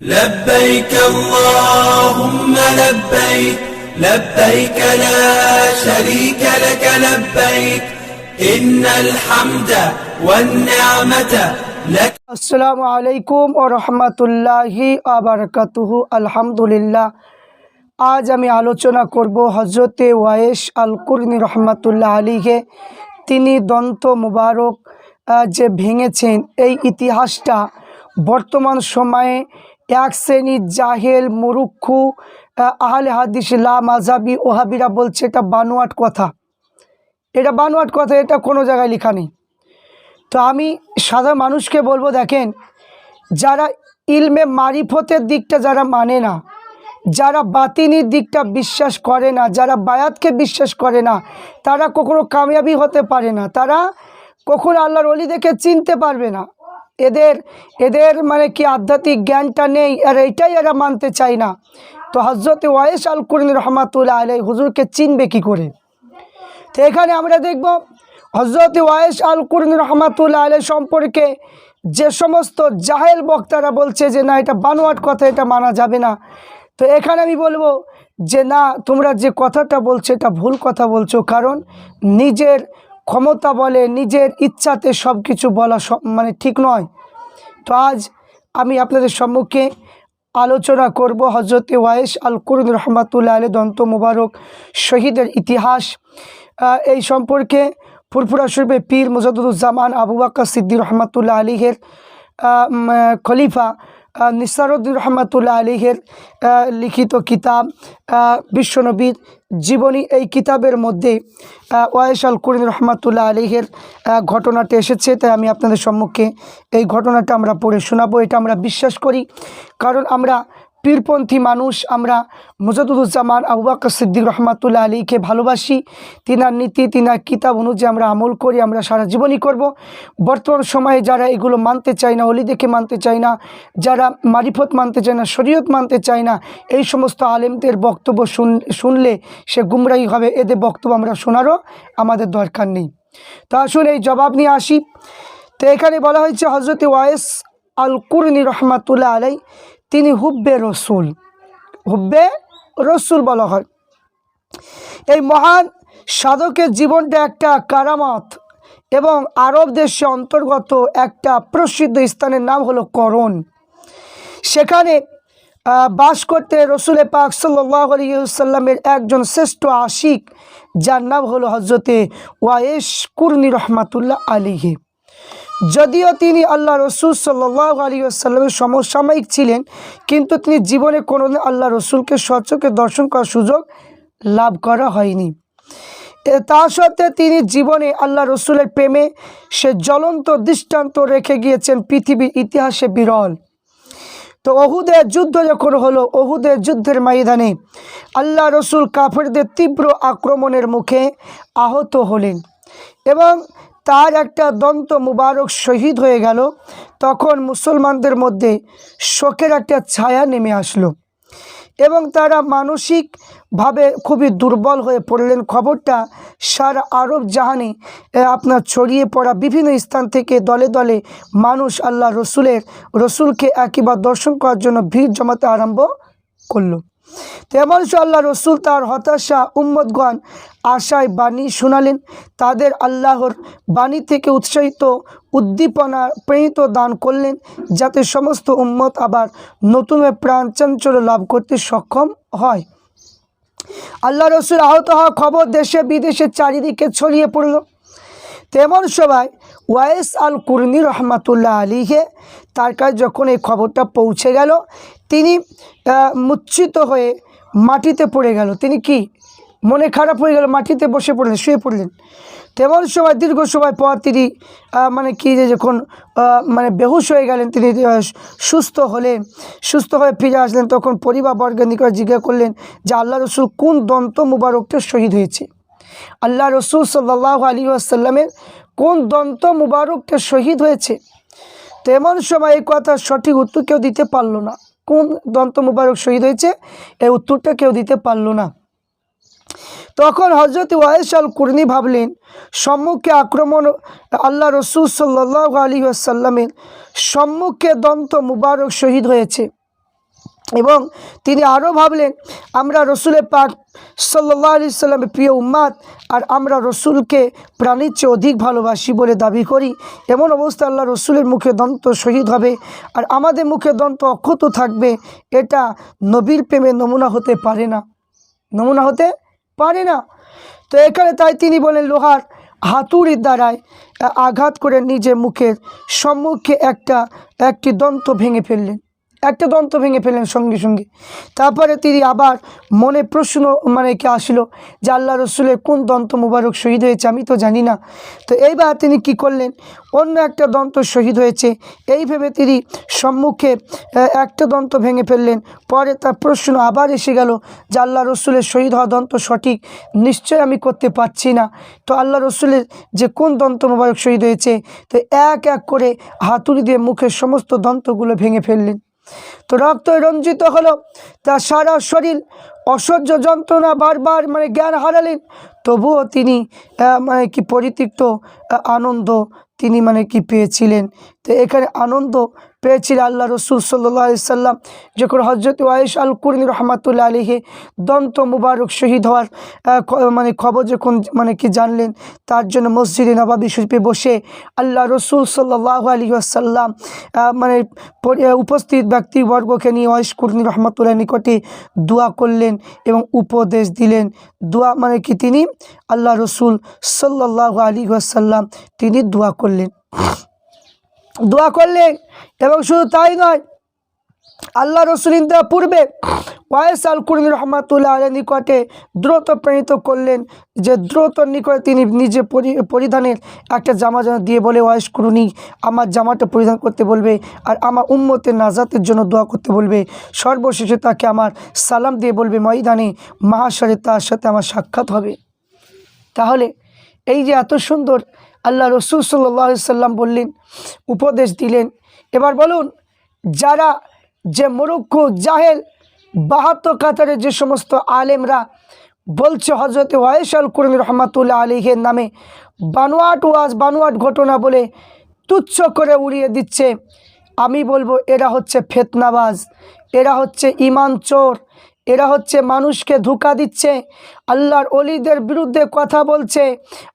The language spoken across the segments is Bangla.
لبيك اللهم لبيك لبيك لا شريك لك لبيك إن الحمد والنعمة لك আসসালামু আলাইকুম ও রহমতুল্লাহি আবরকাতুহু আলহামদুলিল্লাহ আজ আমি আলোচনা করব হজরতে ওয়ায়েস আল কুরনি রহমতুল্লাহ আলীকে তিনি দন্ত মুবারক আহ, যে ভেঙেছেন এই ইতিহাসটা বর্তমান সময়ে এক শ্রেণির জাহেল মুরুক্ষু আহ, আহলে হাদিস লা মাজাবি ওহাবিরা বলছে এটা বানোয়াট কথা। এটা বানোয়াট কথা এটা কোনো জায়গায় লেখা নেই। তো আমি সাধারণ মানুষকে বলব দেখেন যারা ইলমে মারিফতের দিকটা যারা মানে না যারা বাতিনির দিকটা বিশ্বাস করে না যারা বায়াতকে বিশ্বাস করে না তারা কখনো কামিয়াবি হতে পারে না। তারা কখনো আল্লাহর দেখে চিনতে পারবে না। এদের এদের মানে কি আধ্যাত্মিক জ্ঞানটা নেই, আর এইটাই এরা মানতে চায় না। তো হজরত ওয়াইস আল করিন রহমাতুল্লাহ আলাই হুজুরকে চিনবে কি করে? তো এখানে আমরা দেখব হজরত ওয়াইস আল কুরিন রহমাতুল্লাহ আলাই সম্পর্কে যে সমস্ত জাহেল বক্তারা বলছে যে, না, এটা বানোয়াট কথা, এটা মানা যাবে না। তো এখানে আমি বলব যে, না, তোমরা যে কথাটা বলছো, এটা ভুল কথা বলছো। কারণ নিজের ক্ষমতা বলে, নিজের ইচ্ছাতে সব কিছু বলা সব মানে ঠিক নয়। তো আজ আমি আপনাদের সম্মুখে আলোচনা করব হজরত ওয়াইস আল কুরুন রহমাতুল্লাহ আলী দন্ত মুবারক শহীদের ইতিহাস। এই সম্পর্কে ফুরফুরা শরীফে পীর মুজাদুজ্জামান আবু বাক্কা সিদ্দি রহমাতুল্লাহ আলীহের খলিফা নিসারুদ্দিন রহমাতুল্লাহ আলীহের লিখিত কিতাব বিশ্বনবীর জীবনী এই কিতাবের মধ্যে ওয়েস আল কুরিন রহমাতুল্লাহ আলীহের ঘটনাটি এসেছে, তাই আমি আপনাদের সম্মুখে এই ঘটনাটা আমরা পড়ে শোনাবো, এটা আমরা বিশ্বাস করি। কারণ আমরা পীরপন্থী মানুষ আমরা মুজাদুজ্জামান আবু বাক্কর সিদ্দিক রহমাতুল্লাহ আলীকে ভালোবাসি। তিনার নীতি, তিনার কিতাব অনুযায়ী আমরা আমল করি, আমরা সারা জীবনই করব। বর্তমান সময়ে যারা এগুলো মানতে চায় না অলি দেখে মানতে চায় না, যারা মারিফত মানতে চায় না, শরীয়ত মানতে চায় না, এই সমস্ত আলেমদের বক্তব্য শুন, শুনলে সে গুমরাই হবে। এদের বক্তব্য আমরা শোনারও আমাদের দরকার নেই। তো আসুন এই জবাব নিয়ে আসি। তো এখানে বলা হয়েছে হজরত ওয়াইস আল কুরনি রহমাতুল্লাহ আলাই তিনি হুব্বে রসুল। হুব্বে রসুল বলা হয়। এই মহান সাধকের জীবনটা একটা কারামত এবং আরব দেশে অন্তর্গত একটা প্রসিদ্ধ স্থানের নাম হলো করণ। সেখানে বাস করতে রসুলে পাক সাল্লাহ একজন শ্রেষ্ঠ আশিক, যার নাম হলো হজরতে ওয়ায়েস কুরনি রহমাতুল্লাহ আলিহে যদিও তিনি আল্লাহ রসুল সাল্লাহ আলী আসাল্লামের সমসাময়িক ছিলেন, কিন্তু তিনি জীবনে কোনোদিন আল্লাহ রসুলকে সচকে দর্শন করার সুযোগ লাভ করা হয়নি। তা সত্ত্বে তিনি জীবনে আল্লাহ রসুলের প্রেমে সে জ্বলন্ত দৃষ্টান্ত রেখে গিয়েছেন পৃথিবীর ইতিহাসে বিরল। তো অহুদের যুদ্ধ যখন হলো অহুদের যুদ্ধের ময়দানে আল্লাহ রসুল কাফেরদের তীব্র আক্রমণের মুখে আহত হলেন এবং তার একটা দন্ত মুবারক শহীদ হয়ে গেল। তখন মুসলমানদের মধ্যে শোকের একটা ছায়া নেমে আসলো এবং তারা মানসিকভাবে খুবই দুর্বল হয়ে পড়লেন। খবরটা সারা আরব জাহানে আপনার ছড়িয়ে পড়া বিভিন্ন স্থান থেকে দলে দলে মানুষ আল্লাহ রসুলের, রসুলকে একইবার দর্শন করার জন্য ভিড় জমাতে আরম্ভ করল। তেমন আল্লাহ রসুল তার হতাশা উম্মদগণ আশায় বাণী শোনালেন। তাদের আল্লাহর বাণী থেকে উৎসাহিত, উদ্দীপনা প্রেরিত দান করলেন, যাতে সমস্ত উম্মত আবার নতুনভাবে প্রাণ চাঞ্চল্য লাভ করতে সক্ষম হয়। আল্লাহ রসুল আহত হওয়া খবর দেশে বিদেশে চারিদিকে ছড়িয়ে পড়ল। তেমন সবাই ওয়াইস আল কুরনি রহমাতুল্লাহ আলীকে তার কাছে যখন এই খবরটা পৌঁছে গেল, তিনি মুচ্ছিত হয়ে মাটিতে পড়ে গেল। তিনি কি? মনে খারাপ হয়ে গেল, মাটিতে বসে পড়লেন, শুয়ে পড়লেন। তেমন সময়, দীর্ঘ সময় পর তিনি মানে কি যে যখন মানে বেহুশ হয়ে গেলেন, তিনি সুস্থ হলেন। সুস্থ হয়ে ফিরে আসলেন, তখন পরিবারবর্গের নিকট জিজ্ঞাসা করলেন যে, আল্লাহ রসুল কোন দন্ত মুবারকটা শহীদ হয়েছে? আল্লাহ রসুল সাল্লাহ আলী আসাল্লামের কোন দন্ত মুবারকটা শহীদ হয়েছে? তেমন সময় এই কথা সঠিক উত্তর কেউ দিতে পারল না। কোন দন্ত মুবারক শহীদ হয়েছে? এই উত্তরটা কেউ দিতে পারল না। তখন হজরত ওয়াইস আল কুর্নি ভাবলেন, সম্মুখে আক্রমণ, আল্লাহ রসুল সাল্লাহ আলী আসাল্লামের সম্মুখে দন্ত মুবারক শহীদ হয়েছে। এবং তিনি আরও ভাবলেন, আমরা রসুলের পাক সাল্লাহ আলি সাল্লামের প্রিয় উম্মাদ, আর আমরা রসুলকে প্রাণীর চেয়ে অধিক ভালোবাসি বলে দাবি করি। এমন অবস্থা আল্লাহ রসুলের মুখে দন্ত শহীদ হবে, আর আমাদের মুখে দন্ত অক্ষত থাকবে, এটা নবীর প্রেমে নমুনা হতে পারে না। নমুনা হতে পারে না। তো এখানে তাই তিনি বলেন, লোহার হাতুড়ির দ্বারায় আঘাত করে নিজের মুখের সম্মুখে একটা, একটি দন্ত ভেঙে ফেললেন। একটা দন্ত ভেঙে ফেলেন সঙ্গে সঙ্গে। তারপরে তিনি আবার মনে প্রশ্ন মানে কি আসলো যে আল্লাহ রসুলের কোন দন্ত মুবারক শহীদ হয়েছে আমি তো জানি না। তো এইবার তিনি কি করলেন? অন্য একটা দন্ত শহীদ হয়েছে। এই ভেবে তিনি সম্মুখে একটা দন্ত ভেঙে ফেললেন। পরে তার প্রশ্ন আবার এসে গেল যে আল্লাহ রসুলের শহীদ হওয়া দন্ত সঠিক? নিশ্চয় আমি করতে পারছি না। তো আল্লাহ রসুলের যে কোন দন্ত মোবারক শহীদ হয়েছে? তো এক এক করে হাতুড়ি দিয়ে মুখের সমস্ত দন্তগুলো ভেঙে ফেললেন। তো রক্ত রঞ্জিত হলো, তার সারা শরীর অসহ্য যন্ত্রণা বারবার মানে জ্ঞান হারালেন, তবুও তিনি মানে কি পরিতৃপ্ত আনন্দ তিনি মানে কি পেয়েছিলেন। তো এখানে আনন্দ পেয়েছিলেন আল্লাহ রসুল সাল্লাহ সাল্লাম, যখন হজরত ওয়াইশ আল কুরনি রহমাতুল্লা আলীহে দন্ত মুবারক শহীদ হওয়ার মানে খবর যখন মানে কি জানলেন, তার জন্য মসজিদে নবাবী শরীফে বসে আল্লাহ রসুল সাল্লাহ আলী আসাল্লাম মানে উপস্থিত ব্যক্তিবর্গকে নিয়ে ওয়াইশ কুরনি রহমতুল্লাহ নিকটে দোয়া করলেন এবং উপদেশ দিলেন। দোয়া মানে কি তিনি? আল্লাহ রসুল সাল্লাহ আলী আসাল্লাম তিনি দোয়া করলেন। দোয়া করলেন এবং শুধু তাই নয়, আল্লাহ রসুল ইন্দিরা পূর্বে ওয়াইস আল কুরিন রহমাতুল্লাহ আলের নিকটে দ্রুত প্রেরিত করলেন যে দ্রুত নিকটে তিনি নিজে পরি- পরিধানের একটা জামা যেন দিয়ে বলে, ওয়াইস কুরুনি, আমার জামাটা পরিধান করতে বলবে আর আমার উম্মতের নাজাতের জন্য দোয়া করতে বলবে। সর্বশেষে তাকে আমার সালাম দিয়ে বলবে, ময়দানে মহাশরে তার সাথে আমার সাক্ষাৎ হবে। তাহলে এই যে এত সুন্দর আল্লাহ রসুল সাল্লাহ সাল্লাম বললেন, উপদেশ দিলেন। এবার বলুন, যারা যে মুরুক্ষ জাহেল, বাহাত্তর কাতারে যে সমস্ত আলেমরা বলছে হজরত ওয়াইশ আল কুরমি রহমাতুল্লাহ আলীহের নামে, বানোয়াট ওয়াজ, বানোয়াট ঘটনা বলে তুচ্ছ করে উড়িয়ে দিচ্ছে, আমি বলব এরা হচ্ছে ফেতনাবাজ, এরা হচ্ছে ইমান চোর এরা হচ্ছে মানুষকে ধোকা দিচ্ছে, আল্লাহর অলিদের বিরুদ্ধে কথা বলছে।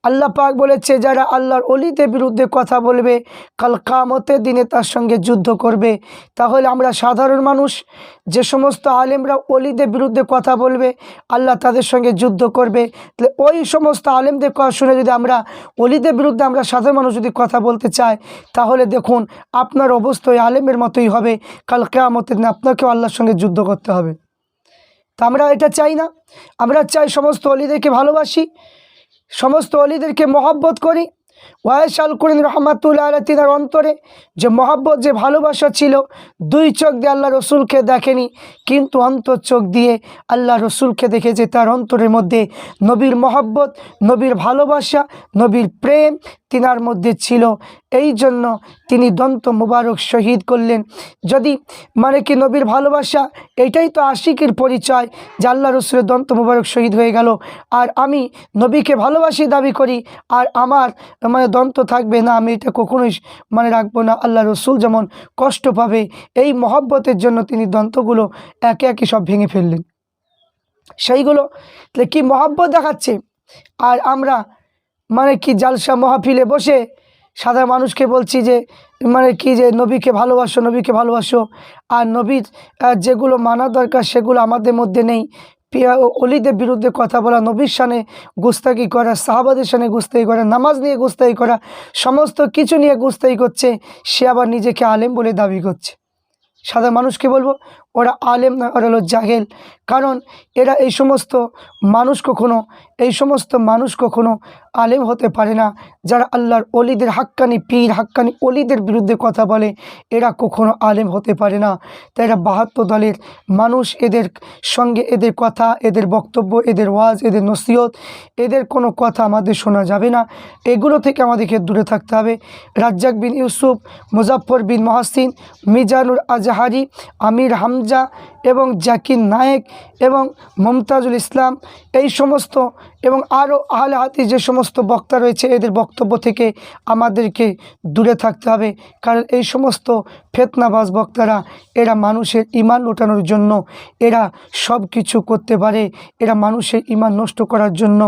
আল্লাহ পাক বলেছে, যারা আল্লাহর অলিদের বিরুদ্ধে কথা বলবে, কাল কামতের দিনে তার সঙ্গে যুদ্ধ করবে। তাহলে আমরা সাধারণ মানুষ, যে সমস্ত আলেমরা অলিদের বিরুদ্ধে কথা বলবে, আল্লাহ তাদের সঙ্গে যুদ্ধ করবে। তাহলে ওই সমস্ত আলেমদের কথা শুনে যদি আমরা অলিদের বিরুদ্ধে আমরা সাধারণ মানুষ যদি কথা বলতে চাই, তাহলে দেখুন, আপনার অবস্থা ওই আলেমের মতোই হবে। কাল কেয়ামতের দিনে আপনাকেও আল্লাহর সঙ্গে যুদ্ধ করতে হবে। তা আমরা এটা চাই না। আমরা চাই সমস্ত অলিদেরকে ভালোবাসি সমস্ত অলিদেরকে মহব্বত করি। ওয়াইশ আল করিম রহমাতুল্লাহ তিনার অন্তরে যে মহব্বত, যে ভালোবাসা ছিল, দুই চোখ দিয়ে আল্লাহ রসুলকে দেখেনি, কিন্তু অন্তর চোখ দিয়ে আল্লাহ রসুলকে দেখেছে। তার অন্তরের মধ্যে নবীর মহব্বত, নবীর ভালোবাসা, নবীর প্রেম তিনার মধ্যে ছিল। এই জন্য তিনি দন্ত মুবারক শহীদ করলেন। যদি মানে কি নবীর ভালোবাসা, এটাই তো আশিকের পরিচয় যে আল্লাহ রসুলের দন্ত মুবারক শহীদ হয়ে গেল। আর আমি নবীকে ভালোবাসি দাবি করি, আর আমার মানে দন্ত থাকবে না, আমি এটা কখনোই মানে রাখব না। আল্লাহ রসুল যেমন কষ্ট পাবে, এই মহব্বতের জন্য তিনি দন্তগুলো একে একে সব ভেঙে ফেললেন। সেইগুলো তাহলে কি মহব্বত দেখাচ্ছে? আর আমরা মানে কি জালসা মহাফিলে বসে সাধারণ মানুষকে বলছি যে মানে কি যে নবীকে ভালোবাসো নবীকে ভালোবাসো। আর নবীর যেগুলো মানা দরকার সেগুলো আমাদের মধ্যে নেই। পিয়া- অলিদের বিরুদ্ধে কথা বলা, নবীর সানে গুস্তাকি করা, সাহাবাদের সানে গুস্তাই করা, নামাজ নিয়ে গুস্তাই করা, সমস্ত কিছু নিয়ে গুস্তাই করছে, সে আবার নিজেকে আলেম বলে দাবি করছে। সাধারণ মানুষকে বলব ওরা আলেম না, ওরা হলো জাহেল। কারণ এরা এই সমস্ত মানুষ কখনো, এই সমস্ত মানুষ কখনো আলেম হতে পারে না। যারা আল্লাহর অলিদের হাক্কানি পীর, হাক্কানি অলিদের বিরুদ্ধে কথা বলে, এরা কখনো আলেম হতে পারে না। তাই এরা বাহাত্তর দলের মানুষ, এদের সঙ্গে এদের কথা, এদের বক্তব্য, এদের ওয়াজ, এদের নসিহত, এদের কোনো কথা আমাদের শোনা যাবে না। এগুলো থেকে আমাদেরকে দূরে থাকতে হবে। রাজ্জাক বিন ইউসুফ মুজাফর বিন মহাসিন, মিজানুর আজহারি, আমির जा। এবং জাকির নায়েক এবং মমতাজুল ইসলাম, এই সমস্ত এবং আরও আহলে হাদিস যে সমস্ত বক্তা রয়েছে, এদের বক্তব্য থেকে আমাদেরকে দূরে থাকতে হবে। কারণ এই সমস্ত ফেতনাবাজ বক্তারা, এরা মানুষের ইমান লোটানোর জন্য, এরা সব কিছু করতে পারে। এরা মানুষের ইমান নষ্ট করার জন্য,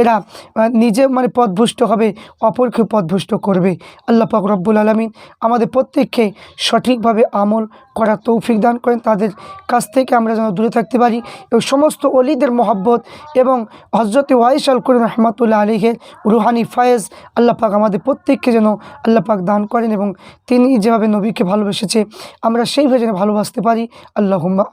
এরা নিজে মানে পথভুষ্ট হবে অপরকে পথভুষ্ট করবে। আল্লাহ পাক রব্বুল আলমিন আমাদের প্রত্যেককে সঠিকভাবে আমল করার তৌফিক দান করেন। তাদের কাছ থেকে আমরা যেন দূরে থাকতে পারি। এবং সমস্ত অলিদের মহব্বত এবং হজরত ওয়াইশ আল করিম রহমতুল্লাহ আলীহের রুহানি ফায়েজ আল্লাহ পাক আমাদের প্রত্যেককে যেন আল্লাহ পাক দান করেন এবং তিনি যেভাবে নবীকে ভালোবেসেছে, আমরা সেইভাবে যেন ভালোবাসতে পারি। আল্লাহ